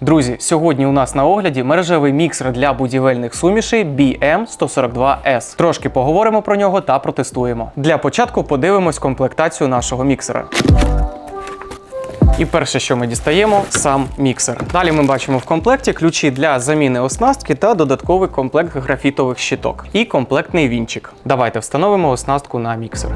Друзі, сьогодні у нас на огляді мережевий міксер для будівельних сумішей BM142S. Трошки поговоримо про нього та протестуємо. Для початку подивимось комплектацію нашого міксера. І перше, що ми дістаємо, сам міксер. Далі ми бачимо в комплекті ключі для заміни оснастки та додатковий комплект графітових щиток і комплектний вінчик. Давайте встановимо оснастку на міксер.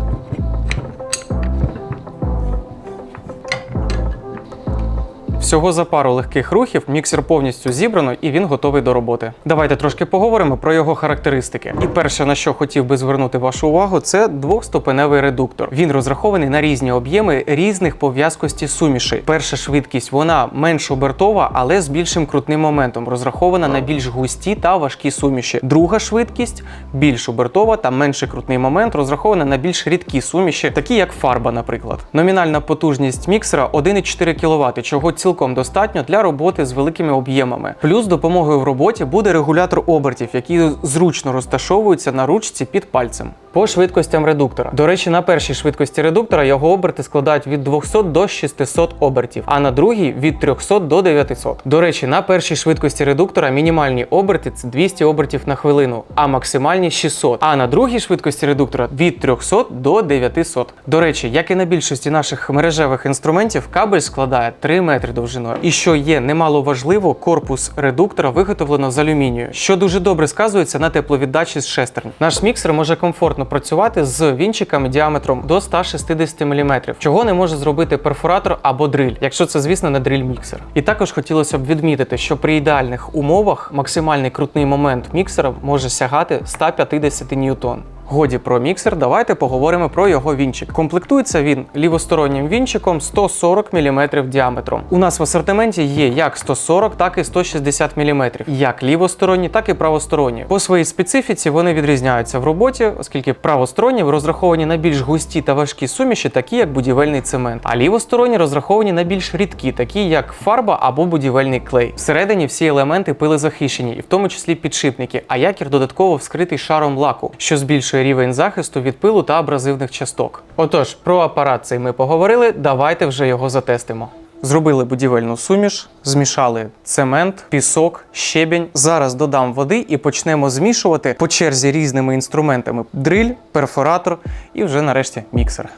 Всього за пару легких рухів міксер повністю зібрано і він готовий до роботи. Давайте трошки поговоримо про його характеристики. І перше, на що хотів би звернути вашу увагу, це двохступеневий редуктор. Він розрахований на різні об'єми різних по в'язкості сумішей. Перша швидкість вона менш обертова, але з більшим крутним моментом, розрахована на більш густі та важкі суміші. Друга швидкість більш обертова та менший крутний момент, розрахована на більш рідкі суміші, такі як фарба, наприклад. Номінальна потужність міксера 1,4 кВт, чого цілком достатньо для роботи з великими об'ємами. Плюс допомогою в роботі буде регулятор обертів, який зручно розташовується на ручці під пальцем. По швидкостям редуктора. До речі, на першій швидкості редуктора його оберти складають від 200 до 600 обертів, а на другій від 300 до 900. До речі, на першій швидкості редуктора мінімальні оберти це 200 обертів на хвилину, а максимальні 600. А на другій швидкості редуктора від 300 до 900. До речі, як і на більшості наших мережевих інструментів, кабель складає 3 метри довжиною. І що є немало важливо, корпус редуктора виготовлено з алюмінію, що дуже добре сказується на тепловіддачі з шестерень. Наш міксер може комфортно працювати з вінчиками діаметром до 160 мм, чого не може зробити перфоратор або дриль, якщо це, звісно, не дриль-міксер. І також хотілося б відмітити, що при ідеальних умовах максимальний крутний момент міксера може сягати 150 ньютон. Годі про міксер, давайте поговоримо про його вінчик. Комплектується він лівостороннім вінчиком 140 мм діаметром. У нас в асортименті є як 140, так і 160 мм, як лівосторонні, так і правосторонні. По своїй специфіці вони відрізняються в роботі, оскільки правосторонні розраховані на більш густі та важкі суміші, такі як будівельний цемент, а лівосторонні розраховані на більш рідкі, такі як фарба або будівельний клей. Всередині всі елементи пилезахищені, і в тому числі підшипники, а якір додатково вскритий шаром лаку, що збільшує рівень захисту від пилу та абразивних часток. Отож, про апарат цей ми поговорили. Давайте вже його затестимо. Зробили будівельну суміш, змішали цемент, пісок, щебінь. Зараз додам води і почнемо змішувати по черзі різними інструментами: дриль, перфоратор і вже нарешті міксер.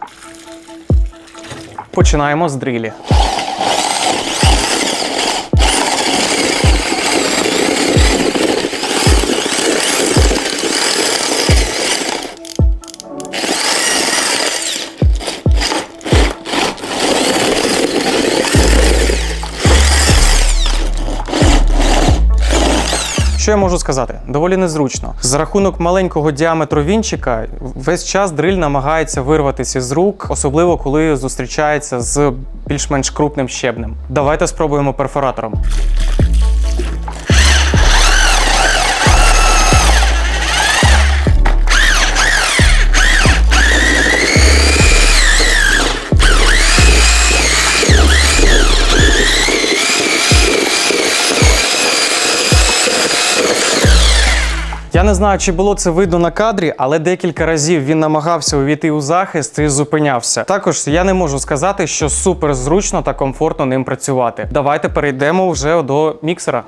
Починаємо з дрилі. Що я можу сказати? Доволі незручно. За рахунок маленького діаметру вінчика весь час дриль намагається вирватися з рук, особливо коли зустрічається з більш-менш крупним щебнем. Давайте спробуємо перфоратором. Я не знаю, чи було це видно на кадрі, але декілька разів він намагався увійти у захист і зупинявся. Також я не можу сказати, що супер зручно та комфортно ним працювати. Давайте перейдемо вже до міксера.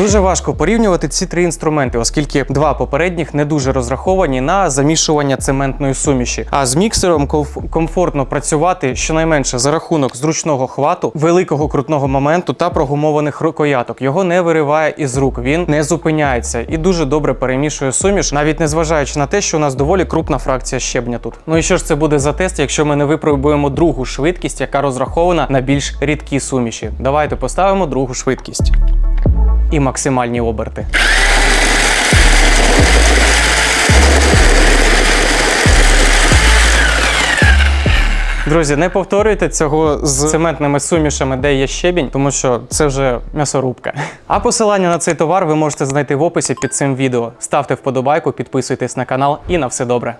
Дуже важко порівнювати ці три інструменти, оскільки два попередніх не дуже розраховані на замішування цементної суміші. А з міксером комф- комфортно працювати щонайменше за рахунок зручного хвату, великого крутного моменту та прогумованих рукояток. Його не вириває із рук, він не зупиняється і дуже добре перемішує суміш, навіть не зважаючи на те, що у нас доволі крупна фракція щебня тут. Ну і що ж це буде за тест, якщо ми не випробуємо другу швидкість, яка розрахована на більш рідкі суміші? Давайте поставимо другу швидкість і максимальні оберти. Друзі, не повторюйте цього з цементними сумішами, де є щебінь, тому що це вже м'ясорубка. А посилання на цей товар ви можете знайти в описі під цим відео. Ставте вподобайку, підписуйтесь на канал і на все добре.